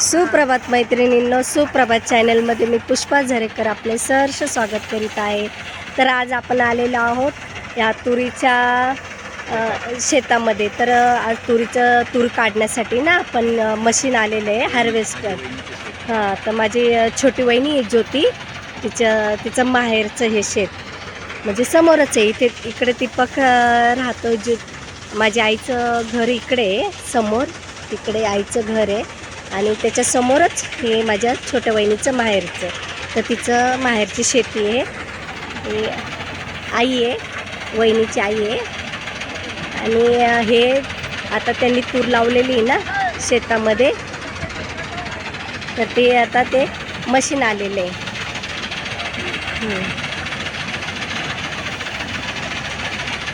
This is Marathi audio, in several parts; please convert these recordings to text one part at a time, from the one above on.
सुप्रभात मैत्रिणींनो सुप्रभात चॅनलमध्ये मी पुष्पा झरेकर आपले सहर्ष स्वागत करीत आहे. तर आज आपण आलेलो आहोत या तुरीच्या शेतामध्ये. तर आज तुरीचं तूर काढण्यासाठी ना आपण मशीन आलेलं आहे हार्वेस्टर. हां तर माझी छोटी वहिनी आहे ज्योती. तिचं तिचं माहेरचं हे शेत. म्हणजे समोरच आहे. इथे इकडे दीपक राहतो जो माझ्या आईचं घर इकडे आहे समोर. तिकडे आईचं घर आहे. आणि त्याच्यासमोरच हे माझ्या छोट्या वहिनीचं माहेरचं. तर तिचं माहेरची शेती आहे. हे आई आहे वहिनीची आई आहे. आणि हे आता त्यांनी तूर लावलेली आहे ना शेतामध्ये. तर ते आता ते मशीन आलेलं आहे.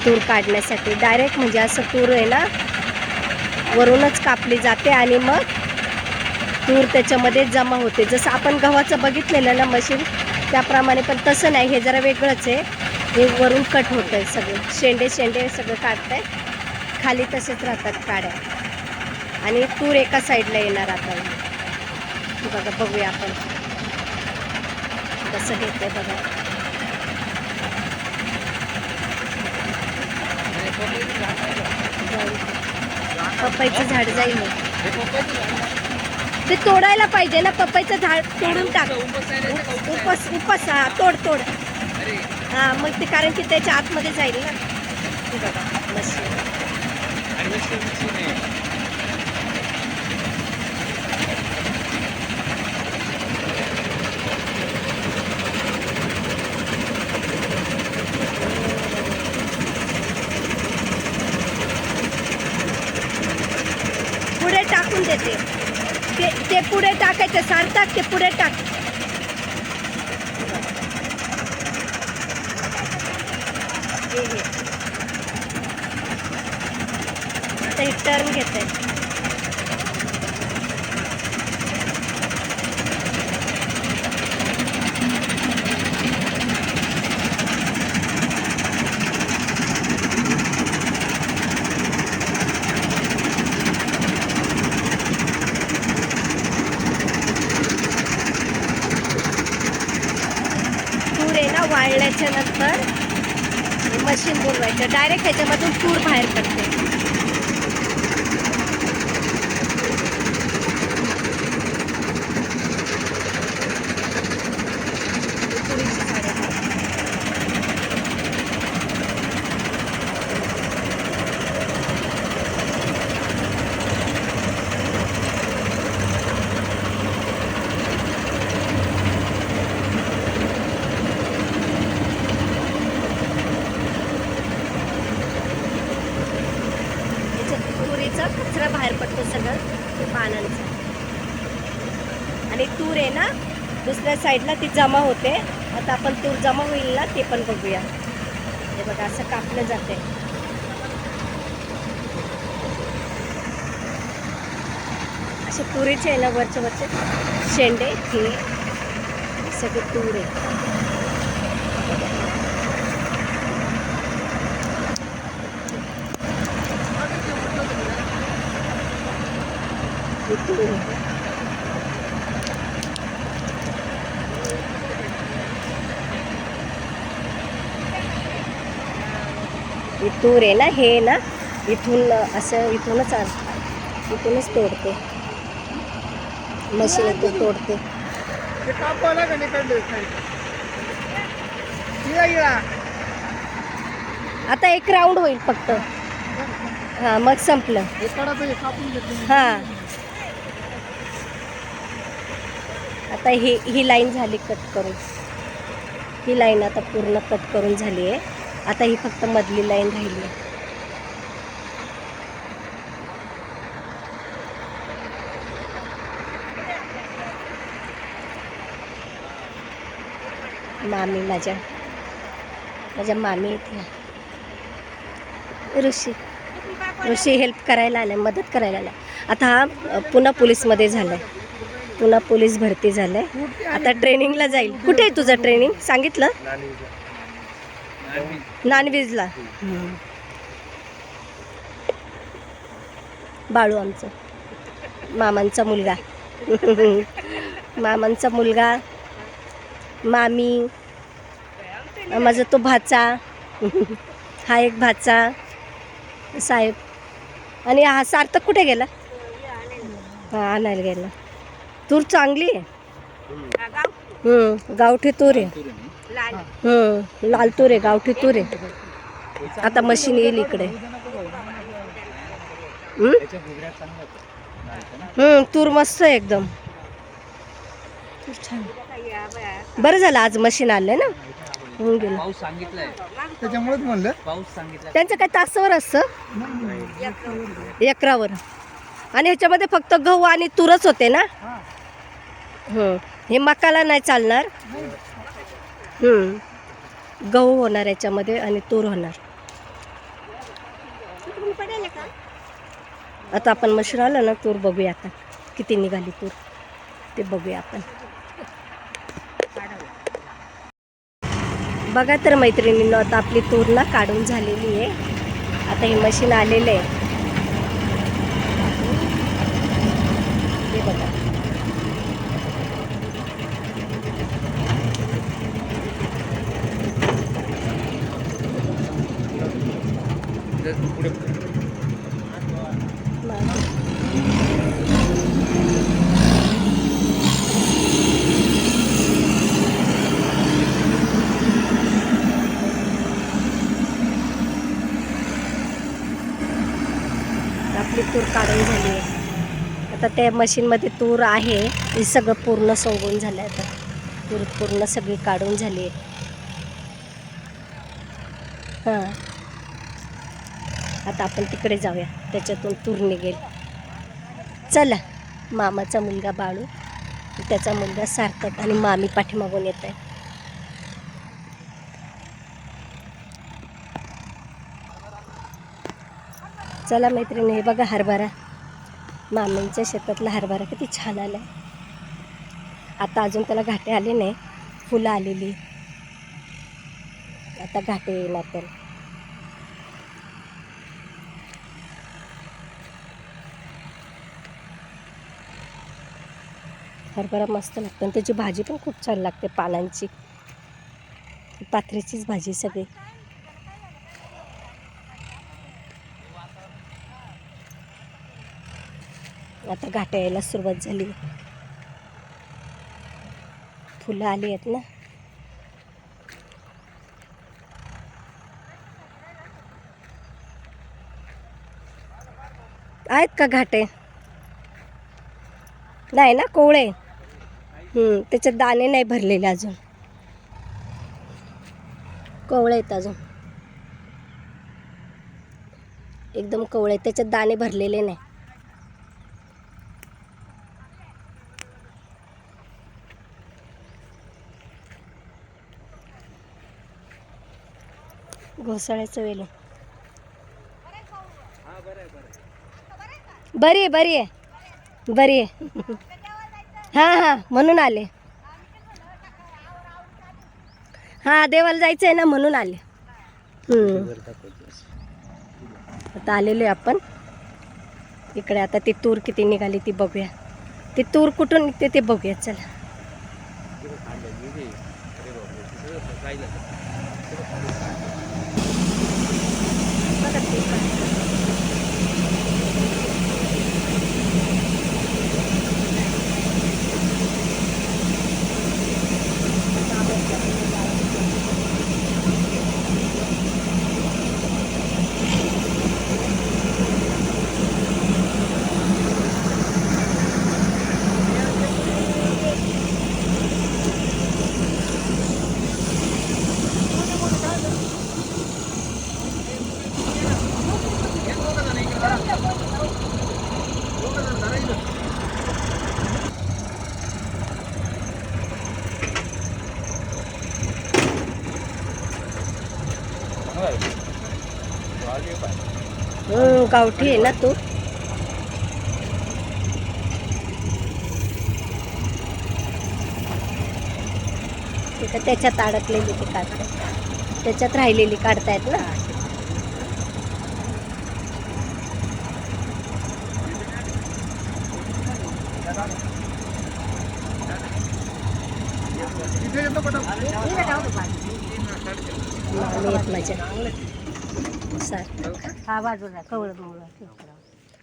तूर काढण्यासाठी. डायरेक्ट म्हणजे असं तूर आहे ना वरूनच कापली जाते आणि मग तूर त्याच्यामध्ये जमा होते. जसं आपण गव्हाचं बघितलेलं ना मशीन त्याप्रमाणे पण तसं नाही. हे जरा वेगळंच आहे. हे वरून कट होतं आहे सगळं. शेंडे शेंडे सगळं काढत आहे खाली तसेच राहतात काड्या. आणि तूर एका साईडला येणार आता. बघा बघूया आपण. कसं आहे बघा. पपईचं झाड जाईल. ते तोडायला पाहिजे ना पपईचं झाड तोडून टाक. उपस उपस हा तोड तोड. हा मग ते कारण की त्याच्या आतमध्ये जाईल ना. पुढे टाकून देते. ते ते पुढे टाकायचं सांगतात ते पुढे टाक. आता हे टर्न घेते आहे ना वाळल्याच्या नंतर मशीन बोलवायचं डायरेक्ट ह्याच्यामधून तूर बाहेर पडते तुरीची झाडं आहेत. याच्यात तुरीचा कचरा बाहेर पडतो सगळं पानांचा आणि तूर आहे ना दुसऱ्या साईडला ती जमा होते. आता आपण तूर जमा होईल ना ते पण बघूया. हे बघा असं कापलं जाते. असे तुरीचे आहे ना वरचे वरचे शेंडे हे सगळे तूर आहे तूर हे तूर आहे ना हे ना इथून असं इथूनच इथूनच तोडते. मशीन इथून तोडते. आता एक राऊंड होईल फक्त. हां मग संपलं. हां आता ही ही लाईन झाली कट करून. ही लाईन आता पूर्ण कट करून झाली आहे. आता ही फक्त मधली लाईन राहिली आहे. मामी माझ्या माझ्या मामी इथे ऋषी ऋषी हेल्प करायला आले मदत करायला आल्या. आता हा पुन्हा पोलीसमध्ये झालाय. पुन्हा पोलीस भरती झालाय. आता ट्रेनिंगला जाईल. कुठे आहे तुझं ट्रेनिंग सांगितलं? नानवीजला. हम्म. बाळू आमचं. मामांचा मुलगा. मामांचा मुलगा. मामी. माझा तो भाचा. हा एक भाचा. साहेब. आणि हा सार्थक कुठे गेला? हा आणायला गेला. तूर चांगली आहे. गावठी तूर आहे. हम्म, लाल तूर आहे गावठी तूर आहे. आता मशीन येईल इकडे. हम्म? हम्म, तूर मस्त आहे एकदम. बरं झालं आज मशीन आलंय ना? होऊन गेलं. पाऊस सांगितलाय. त्याच्यामुळेच म्हणलं. पाऊस सांगितलाय. त्यांचं काय तासावर असतं? एकरावर. आणि ह्याच्यामध्ये फक्त गहू आणि तूरच होते ना? हं. हे. मकाला नाही चालणार? हं. गहू होणार याच्यामध्ये आणि तूर होणार. आता आपण मशीन आलं ना तूर बघूया आता. किती निघाली तूर? ते बघूया आपण. बघा तर मैत्रिणींनो आता आपली तूर ना काढून झालेली आहे. आता हे मशीन आलेलं आहे हे बघा आपली तूर काढून झाली आहे आता त्या मशीनमध्ये तूर आहे. हे सगळं पूर्ण सोंगून झालं आहे आता. तूर पूर्ण सगळी काढून झाली आहे. हां. आता आपण तिकडे जाऊया. त्याच्यातून तूर निघेल. चला. मामाचा मुलगा बाळू. त्याचा मुलगा सार्थक आणि मामी पाठीमागून येत आहे. चला मैत्रिणी हे बघा हरभरा. मामींच्या शेतातला हरभरा किती छान आला आता अजून त्याला घाटे आले नाही फुलं आलेली. आता घाटे येणार त्याला. हरभरा मस्त लागतो आणि त्याची भाजी पण खूप छान लागते पानांची. पाथरीचीच भाजी सगळी. आता घाटा यायला सुरुवात झाली. फुलं आली आहेत ना? आहेत का घाटे? नाही ना कोवळे? त्याच्यात दाणे नाही भरलेले अजून. कोवळे आहेत अजून. एकदम कोवळे त्याच्यात दाणे भरलेले नाही. घोसाळ्याचं वेल. बरी आहे बरी आहे. बरी आहे. हां हां म्हणून आले. हां देवाला जायचं आहे ना म्हणून आले. आता आलेलो आहे आपण. इकडे आता ती तूर किती निघाली ती बघूया. ती तूर कुठून निघते ते बघूया चला. बघा ते गावठी आहे ना तू? ते तर त्याच्यात अडकलेली ती काढतात त्याच्यात राहिलेली काढतायत ना? माझ्या सर. हा बाजूला कवळ मोळा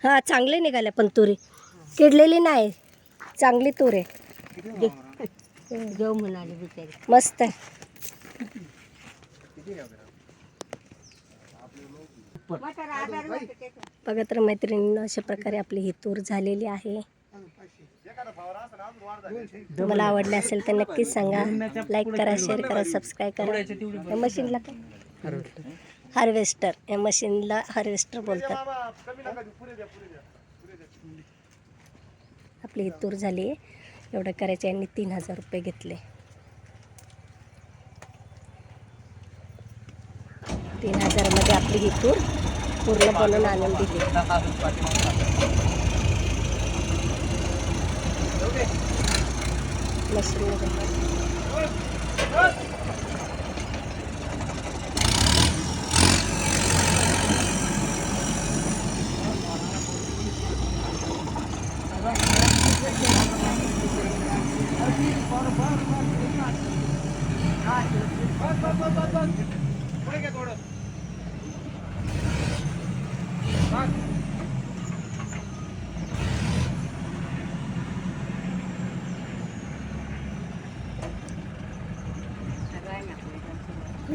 हां चांगले निघाले पण तुरी. किडलेली नाही. चांगली तूर. आहे देव म्हणाले बिचारी. मस्त आहे. बघा तर मैत्रिणींनो अशा प्रकारे आपली ही तूर झालेली आहे. तुम्हाला आवडले असेल तर नक्कीच सांगा. लाईक करा शेअर करा सबस्क्राईब करा. मशीनला हार्वेस्टर या मशीनला हार्वेस्टर बोलतात. आपली ही तूर झाली. आहे एवढं करायचे यांनी तीन हजार रुपये घेतले. तीन हजारमध्ये आपली ही तूर पूर्ण बनवून आणून दिली. मशीनमध्ये.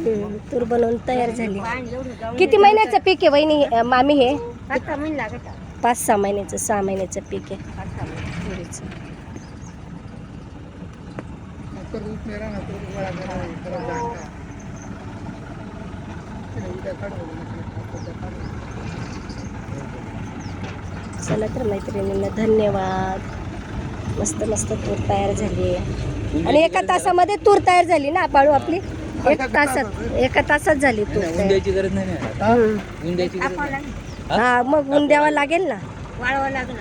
तूर बनवून तयार झाली. किती महिन्याचं पीक आहे वहिनी अं, मामी हे? आता महिने लागत पाच सहा महिन्याचं सहा महिन्याचं पीक आहे. तुरीचं रूप मेरा ना तो मेरा उद्या काढू चला तर मैत्रिणींना धन्यवाद. मस्त मस्त तूर तयार झाली. आहे आणि एका तासामध्ये तूर तयार झाली ना बाळू आपली? एक तासात एका तासात झाली तयार. उंद्याची गरज नाही ना. गरज हा? मग ऊन द्यावा लागेल ना? वाळवावं लागेल